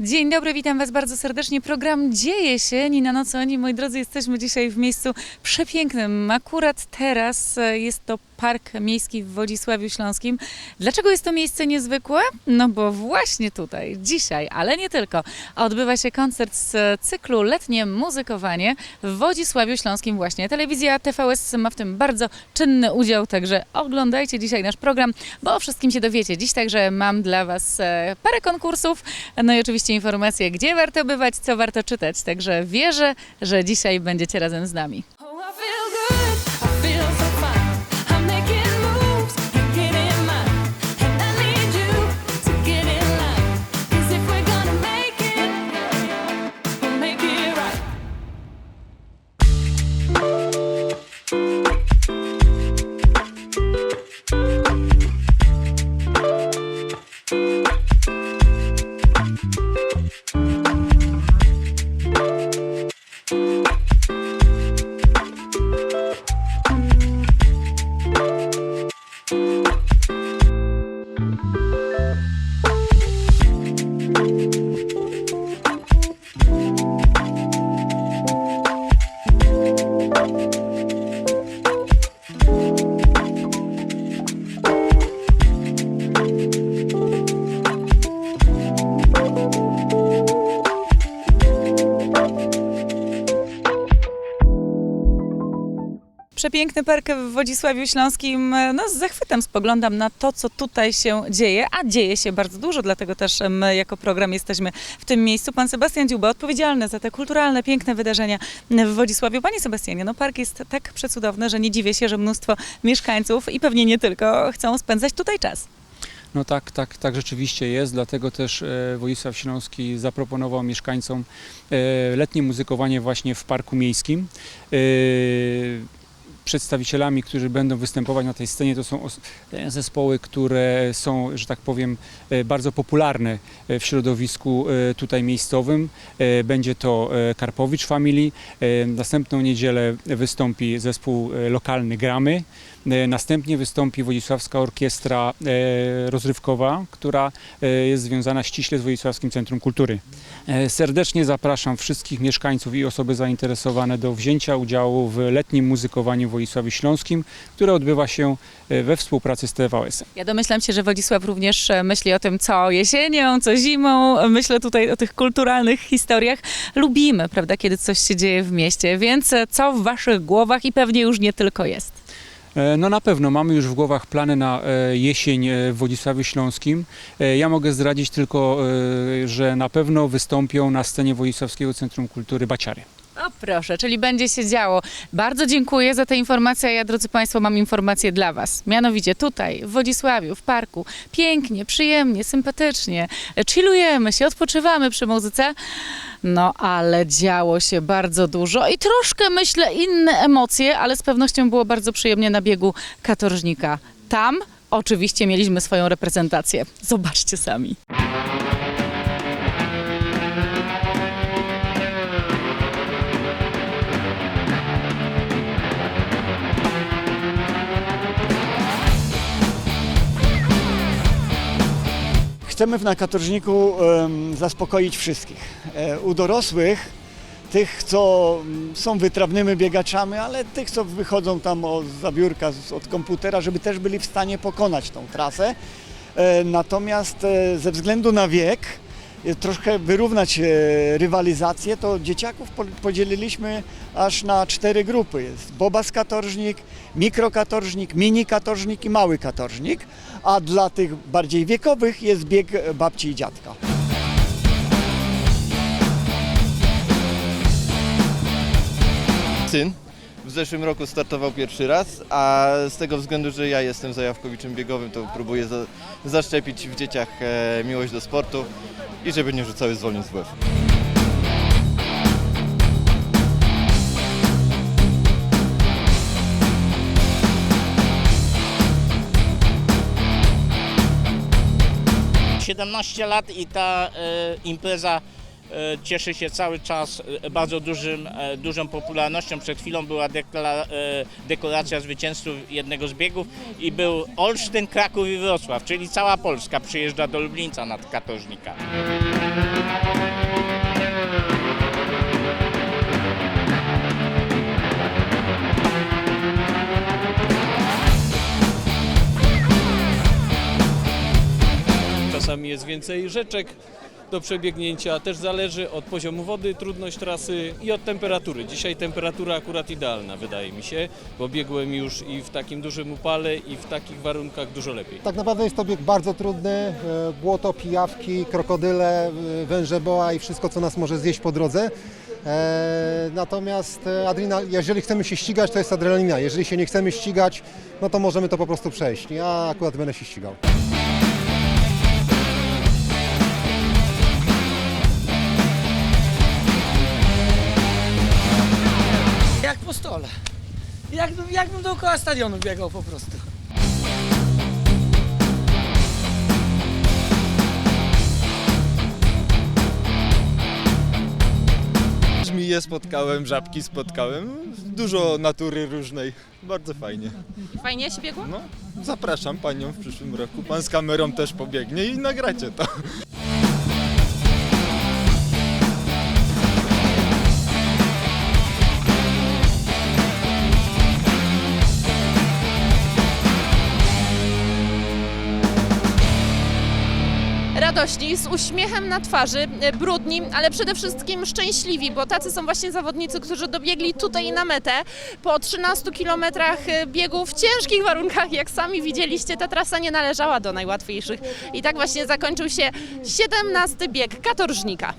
Dzień dobry, witam Was bardzo serdecznie. Program Dzieje się, Nina Noconi. Moi drodzy, jesteśmy dzisiaj w miejscu przepięknym. Akurat teraz e, jest to Park Miejski w Wodzisławiu Śląskim. Dlaczego jest to miejsce niezwykłe? No bo właśnie tutaj, dzisiaj, ale nie tylko, odbywa się koncert z cyklu Letnie Muzykowanie w Wodzisławiu Śląskim właśnie. Telewizja TVS ma w tym bardzo czynny udział, także oglądajcie dzisiaj nasz program, bo o wszystkim się dowiecie. Dziś także mam dla Was e, parę konkursów, no i oczywiście informacje, gdzie warto bywać, co warto czytać. Także wierzę, że dzisiaj będziecie razem z nami. Przepiękny park w Wodzisławiu Śląskim. No, z zachwytem spoglądam na to, co tutaj się dzieje, a dzieje się bardzo dużo, dlatego też my jako program jesteśmy w tym miejscu. Pan Sebastian Dziuba, odpowiedzialny za te kulturalne, piękne wydarzenia w Wodzisławiu. Panie Sebastianie, no park jest tak przecudowny, że nie dziwię się, że mnóstwo mieszkańców i pewnie nie tylko chcą spędzać tutaj czas. No tak, tak, tak rzeczywiście jest, dlatego też e, Wojisław Śląski zaproponował mieszkańcom e, letnie muzykowanie właśnie w Parku Miejskim. Przedstawicielami, którzy będą występować na tej scenie, to są zespoły, które są, że tak powiem, e, bardzo popularne e, w środowisku e, tutaj miejscowym. Będzie to Karpowicz Family. Następną niedzielę wystąpi zespół lokalny Gramy. E, Następnie wystąpi Wodzisławska Orkiestra e, Rozrywkowa, która e, jest związana ściśle z Wodzisławskim Centrum Kultury. Serdecznie zapraszam wszystkich mieszkańców i osoby zainteresowane do wzięcia udziału w letnim muzykowaniu w Wodzisławiu Śląskim, które odbywa się we współpracy z TVS. Ja domyślam się, że Wodzisław również myśli o tym, co jesienią, co zimą. Myślę tutaj o tych kulturalnych historiach. Lubimy, prawda, kiedy coś się dzieje w mieście, więc co w waszych głowach i pewnie już nie tylko jest. E, No na pewno mamy już w głowach plany na e, jesień e, w Wodzisławiu Śląskim. Ja mogę zdradzić tylko, że na pewno wystąpią na scenie Wodzisławskiego Centrum Kultury Baciary. O proszę, czyli będzie się działo. Bardzo dziękuję za te informacje, ja drodzy Państwo mam informację dla Was. Mianowicie tutaj, w Wodzisławiu, w parku, pięknie, przyjemnie, sympatycznie, chillujemy się, odpoczywamy przy muzyce. No ale działo się bardzo dużo i troszkę myślę inne emocje, ale z pewnością było bardzo przyjemnie na biegu katorżnika. Tam oczywiście mieliśmy swoją reprezentację. Zobaczcie sami. Chcemy na katorżniku em, zaspokoić wszystkich. E, u dorosłych, tych co mm, są wytrawnymi biegaczami, ale tych co wychodzą tam od zabiórka, od komputera, żeby też byli w stanie pokonać tą trasę. E, natomiast e, ze względu na wiek, troszkę wyrównać e, rywalizację, to dzieciaków po- podzieliliśmy aż na cztery grupy. Jest bobas katorżnik, mikrokatorżnik, mini katorżnik i mały katorżnik, a dla tych bardziej wiekowych jest bieg e, babci i dziadka. syn. W zeszłym roku startował pierwszy raz, a z tego względu, że ja jestem zajawkowiczem biegowym, to próbuję za, zaszczepić w dzieciach e, miłość do sportu i żeby nie rzucały zwolnień z WF. 17 lat i ta e, impreza E, cieszy się cały czas e, bardzo dużym, e, dużą popularnością. Przed chwilą była dekla, dekoracja zwycięzców jednego z biegów i był Olsztyn, Kraków i Wrocław, czyli cała Polska przyjeżdża do Lublińca nad Katożnika. Czasami jest więcej rzeczek, do przebiegnięcia. Też zależy od poziomu wody, trudność trasy i od temperatury. Dzisiaj temperatura akurat idealna wydaje mi się, bo biegłem już i w takim dużym upale i w takich warunkach dużo lepiej. Tak naprawdę jest to bieg bardzo trudny. e, Błoto, pijawki, krokodyle, e, węże boa i wszystko, co nas może zjeść po drodze. E, Natomiast adrenal, jeżeli chcemy się ścigać, to jest adrenalina. Jeżeli się nie chcemy ścigać, no to możemy to po prostu przejść. Ja akurat będę się ścigał. Jakbym, dookoła stadionu biegał po prostu. Żmije spotkałem, żabki spotkałem, dużo natury różnej. Bardzo fajnie. Fajnie się biegło? No, zapraszam panią w przyszłym roku. Pan z kamerą też pobiegnie i nagracie to. Z uśmiechem na twarzy, e, brudni, ale przede wszystkim szczęśliwi, bo tacy są właśnie zawodnicy, którzy dobiegli tutaj na metę po 13 kilometrach e, biegu w ciężkich warunkach. Jak sami widzieliście, ta trasa nie należała do najłatwiejszych. I tak właśnie zakończył się 17 bieg katorżnika.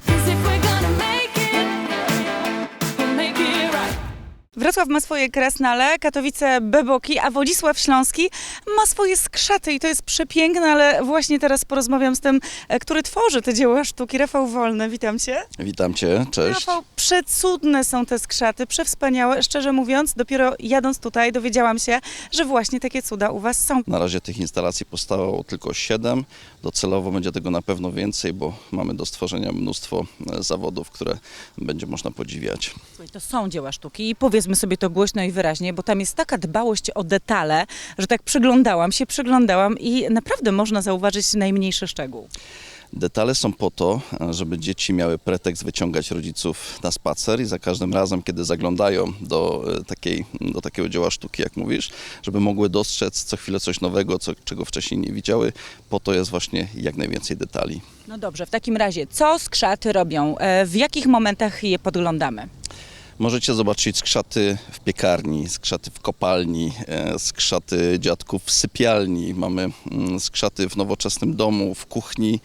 Wrocław ma swoje krasnale, Katowice Beboki, a Wodzisław Śląski ma swoje skrzaty i to jest przepiękne, ale właśnie teraz porozmawiam z tym, e, który tworzy te dzieła sztuki, Rafał Wolny. Witam Cię. Witam Cię, cześć. Rafał, przecudne są te skrzaty, przewspaniałe. Szczerze mówiąc, dopiero jadąc tutaj dowiedziałam się, że właśnie takie cuda u Was są. Na razie tych instalacji powstało tylko 7. Docelowo będzie tego na pewno więcej, bo mamy do stworzenia mnóstwo e, zawodów, które będzie można podziwiać. Słuchaj, to są dzieła sztuki i powiedzmy sobie to głośno i wyraźnie, bo tam jest taka dbałość o detale, że tak przyglądałam się, przyglądałam i naprawdę można zauważyć najmniejszy szczegół. Detale są po to, żeby dzieci miały pretekst wyciągać rodziców na spacer i za każdym razem, kiedy zaglądają do, e, takiej, do takiego dzieła sztuki, jak mówisz, żeby mogły dostrzec co chwilę coś nowego, co, czego wcześniej nie widziały. Po to jest właśnie jak najwięcej detali. No dobrze, w takim razie, co skrzaty robią? E, W jakich momentach je podglądamy? Możecie zobaczyć skrzaty w piekarni, skrzaty w kopalni, e, skrzaty dziadków w sypialni. Mamy mm, skrzaty w nowoczesnym domu, w kuchni.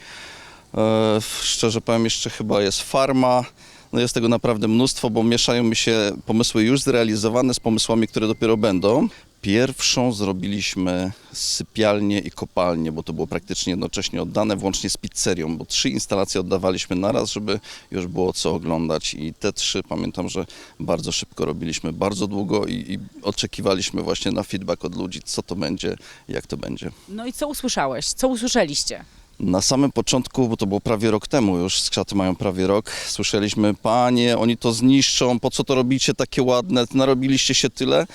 E, Szczerze powiem, jeszcze chyba jest farma. No jest tego naprawdę mnóstwo, bo mieszają mi się pomysły już zrealizowane z pomysłami, które dopiero będą. Pierwszą zrobiliśmy sypialnię i kopalnię, bo to było praktycznie jednocześnie oddane, włącznie z pizzerią, bo trzy instalacje oddawaliśmy naraz, żeby już było co oglądać i te trzy pamiętam, że bardzo szybko robiliśmy, bardzo długo i, i oczekiwaliśmy właśnie na feedback od ludzi, co to będzie, jak to będzie. No i co usłyszałeś? Co usłyszeliście? Na samym początku, bo to było prawie rok temu już, skrzaty mają prawie rok, słyszeliśmy, panie, oni to zniszczą, po co to robicie takie ładne, narobiliście się tyle.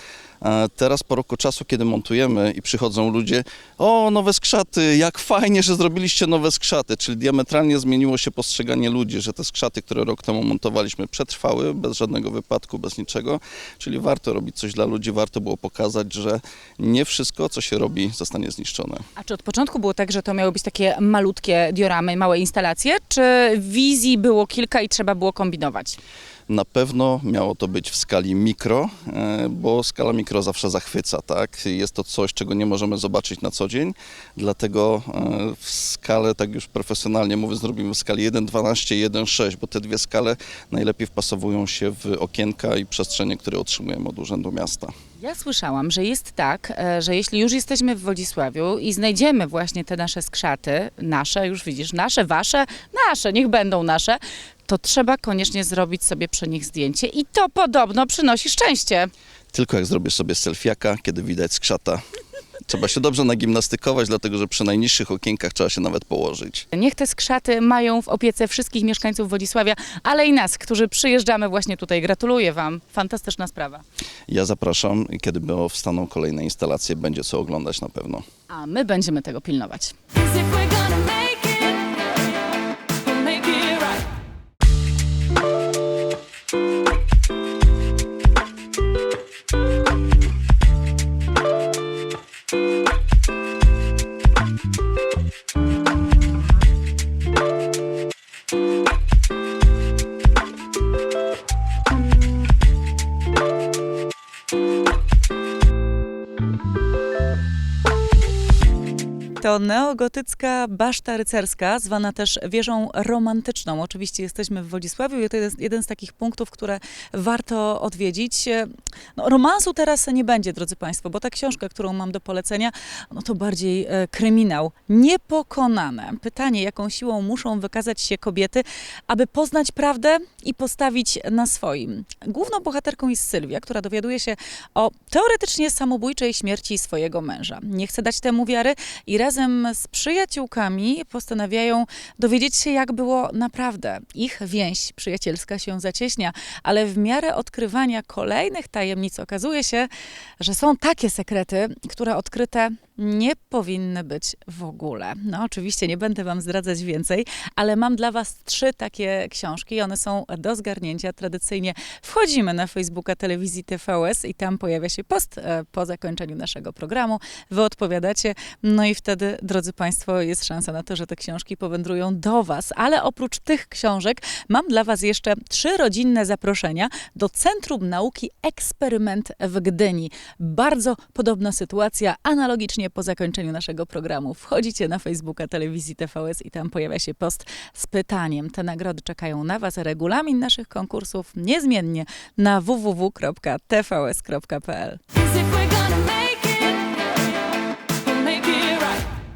E, Teraz po roku czasu, kiedy montujemy i przychodzą ludzie, o, nowe skrzaty, jak fajnie, że zrobiliście nowe skrzaty, czyli diametralnie zmieniło się postrzeganie ludzi, że te skrzaty, które rok temu montowaliśmy, przetrwały bez żadnego wypadku, bez niczego, czyli warto robić coś dla ludzi, warto było pokazać, że nie wszystko, co się robi, zostanie zniszczone. A czy od początku było tak, że to miały być takie malutkie dioramy, małe instalacje, czy wizji było kilka i trzeba było kombinować? Na pewno miało to być w skali mikro, e, bo skala mikro zawsze zachwyca, tak? Jest to coś, czego nie możemy zobaczyć na co dzień, dlatego e, w skalę, tak już profesjonalnie mówię, zrobimy w skali 1.12 i 1.6, bo te dwie skale najlepiej wpasowują się w okienka i przestrzenie, które otrzymujemy od Urzędu Miasta. Ja słyszałam, że jest tak, e, że jeśli już jesteśmy w Wodzisławiu i znajdziemy właśnie te nasze skrzaty, nasze, już widzisz, nasze, wasze, nasze, niech będą nasze, to trzeba koniecznie zrobić sobie przy nich zdjęcie i to podobno przynosi szczęście. Tylko jak zrobisz sobie selfiaka, kiedy widać skrzata. Trzeba się dobrze nagimnastykować, dlatego że przy najniższych okienkach trzeba się nawet położyć. Niech te skrzaty mają w opiece wszystkich mieszkańców Wodzisławia, ale i nas, którzy przyjeżdżamy właśnie tutaj. Gratuluję Wam. Fantastyczna sprawa. Ja zapraszam, kiedy powstaną kolejne instalacje, będzie co oglądać na pewno. A my będziemy tego pilnować. 'Cause if we're gonna make thank you to neogotycka baszta rycerska, zwana też wieżą romantyczną. Oczywiście jesteśmy w Wodzisławiu i to jest jeden z takich punktów, które warto odwiedzić. No, romansu teraz nie będzie, drodzy Państwo, bo ta książka, którą mam do polecenia, no to bardziej e, kryminał. Niepokonane. Pytanie, jaką siłą muszą wykazać się kobiety, aby poznać prawdę i postawić na swoim. Główną bohaterką jest Sylwia, która dowiaduje się o teoretycznie samobójczej śmierci swojego męża. Nie chce dać temu wiary i razem z przyjaciółkami postanawiają dowiedzieć się, jak było naprawdę. Ich więź przyjacielska się zacieśnia, ale w miarę odkrywania kolejnych tajemnic okazuje się, że są takie sekrety, które odkryte nie powinny być w ogóle. No, oczywiście nie będę Wam zdradzać więcej, ale mam dla Was trzy takie książki. One są do zgarnięcia. Tradycyjnie wchodzimy na Facebooka telewizji TVS i tam pojawia się post e, po zakończeniu naszego programu. Wy odpowiadacie, no i wtedy, drodzy Państwo, jest szansa na to, że te książki powędrują do Was. Ale oprócz tych książek mam dla Was jeszcze trzy rodzinne zaproszenia do Centrum Nauki Eksperyment w Gdyni. Bardzo podobna sytuacja, analogicznie po zakończeniu naszego programu. Wchodzicie na Facebooka telewizji TVS i tam pojawia się post z pytaniem. Te nagrody czekają na Was. Regulamin naszych konkursów niezmiennie na www.tvs.pl.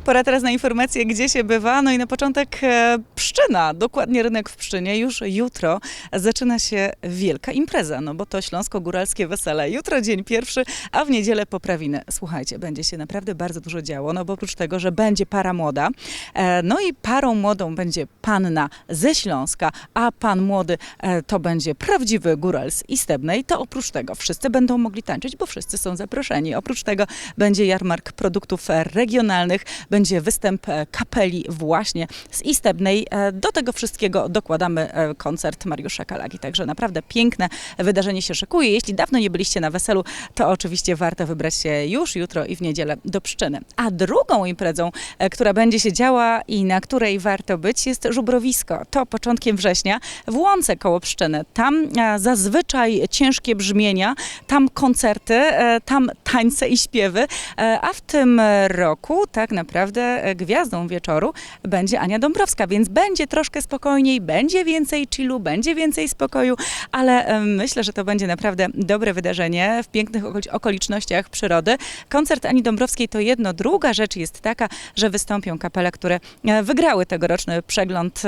Pora teraz na informacje, gdzie się bywa. No i na początek e, Pszczyna, dokładnie rynek w Pszczynie. Już jutro zaczyna się wielka impreza, no bo to Śląsko-Góralskie Wesele. Jutro dzień pierwszy, a w niedzielę poprawiny. Słuchajcie, będzie się naprawdę bardzo dużo działo, no bo oprócz tego, że będzie para młoda, e, no i parą młodą będzie panna ze Śląska, a pan młody e, to będzie prawdziwy góral z Istebnej, to oprócz tego wszyscy będą mogli tańczyć, bo wszyscy są zaproszeni. Oprócz tego będzie jarmark produktów regionalnych, będzie występ e, kapeli właśnie z Istebnej. E, Do tego wszystkiego dokładamy e, koncert Mariusza Kalagi. Także naprawdę piękne wydarzenie się szykuje. Jeśli dawno nie byliście na weselu, to oczywiście warto wybrać się już jutro i w niedzielę do Pszczyny. A drugą imprezą, która będzie się działa i na której warto być, jest żubrowisko. To początkiem września w Łące koło Pszczyny. Tam zazwyczaj ciężkie brzmienia, tam koncerty, tam tańce i śpiewy, a w tym roku tak naprawdę e, gwiazdą wieczoru będzie Ania Dąbrowska, więc będzie troszkę spokojniej, będzie więcej chillu, będzie więcej spokoju, ale myślę, że to będzie naprawdę dobre wydarzenie w pięknych okolic- okolicznościach przyrody. Koncert Ani Dąbrowskiej to jedno. Druga rzecz jest taka, że wystąpią kapele, które e, wygrały tegoroczny przegląd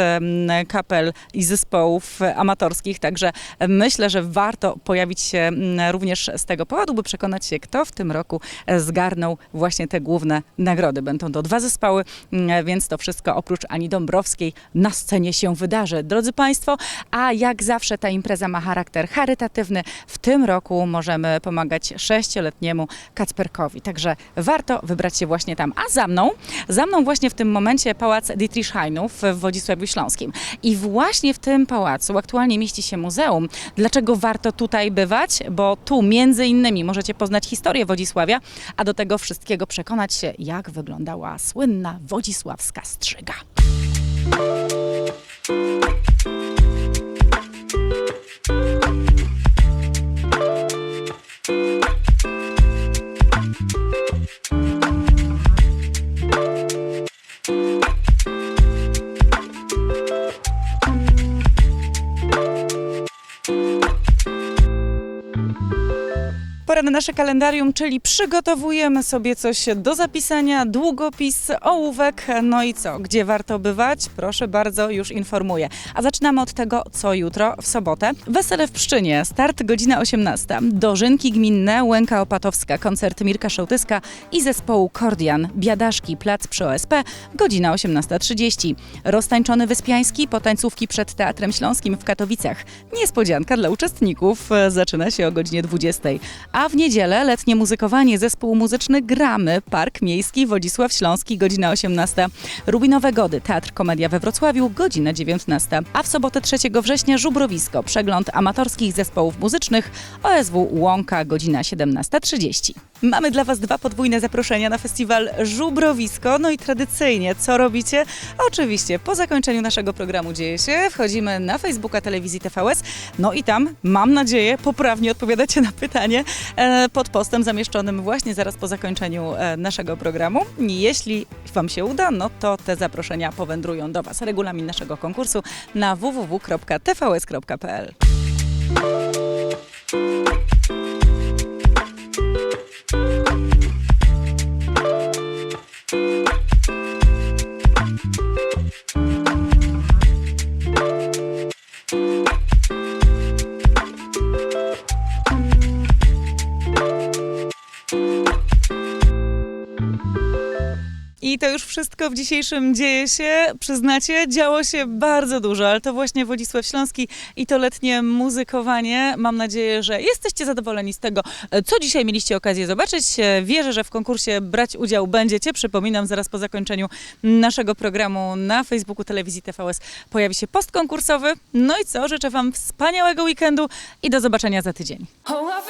kapel i zespołów amatorskich, także e, myślę, że warto pojawić się również z tego powodu, by przekonać się, kto w tym roku zgarnął właśnie te główne nagrody. Będą to dwa zespoły, mm, więc to wszystko oprócz Ani Dąbrowskiej na scenie się wydarzy. Drodzy Państwo, a jak zawsze ta impreza ma charakter charytatywny. W tym roku możemy pomagać sześcioletniemu Kacperkowi, także warto wybrać się właśnie tam. A za mną, za mną właśnie w tym momencie Pałac Dietrichheinów w Wodzisławiu Śląskim. I właśnie w tym pałacu aktualnie mieści się muzeum. Dlaczego warto tutaj bywać? Bo tu między innymi możecie poznać historię Wodzisławia, a do tego wszystkiego przekonać się, jak wyglądała słynna wodzisławska strzyga. Nasze kalendarium, czyli przygotowujemy sobie coś do zapisania, długopis, ołówek, no i co, gdzie warto bywać? Proszę bardzo, już informuję. A zaczynamy od tego, co jutro, w sobotę. Wesele w Pszczynie, start godzina 18. Dożynki gminne, Łęka Opatowska, koncert Mirka Szołtyska i zespołu Kordian, Biadaszki, plac przy OSP, godzina 18.30. Roztańczony Wyspiański, potańcówki przed Teatrem Śląskim w Katowicach. Niespodzianka dla uczestników, zaczyna się o godzinie 20. A w niedzielę letnie muzykowanie, zespół muzyczny Gramy, Park Miejski, Wodzisław Śląski, godzina 18. Rubinowe Gody, Teatr Komedia we Wrocławiu, godzina 19. A w sobotę 3 września Żubrowisko, przegląd amatorskich zespołów muzycznych, OSW Łąka, godzina 17.30. Mamy dla Was dwa podwójne zaproszenia na festiwal Żubrowisko. No i tradycyjnie, co robicie? Oczywiście, po zakończeniu naszego programu dzieje się, wchodzimy na Facebooka telewizji TVS, no i tam, mam nadzieję, poprawnie odpowiadacie na pytanie e, pod postem zamieszczonym właśnie zaraz po zakończeniu e, naszego programu. Jeśli Wam się uda, no to te zaproszenia powędrują do Was. Regulamin naszego konkursu na www.tvs.pl. wszystko w dzisiejszym dzieje się. Przyznacie, działo się bardzo dużo, ale to właśnie Wodzisław Śląski i to letnie muzykowanie. Mam nadzieję, że jesteście zadowoleni z tego, co dzisiaj mieliście okazję zobaczyć. Wierzę, że w konkursie brać udział będziecie. Przypominam, zaraz po zakończeniu naszego programu na Facebooku Telewizji TVS pojawi się post konkursowy. No i co? Życzę Wam wspaniałego weekendu i do zobaczenia za tydzień. Oh,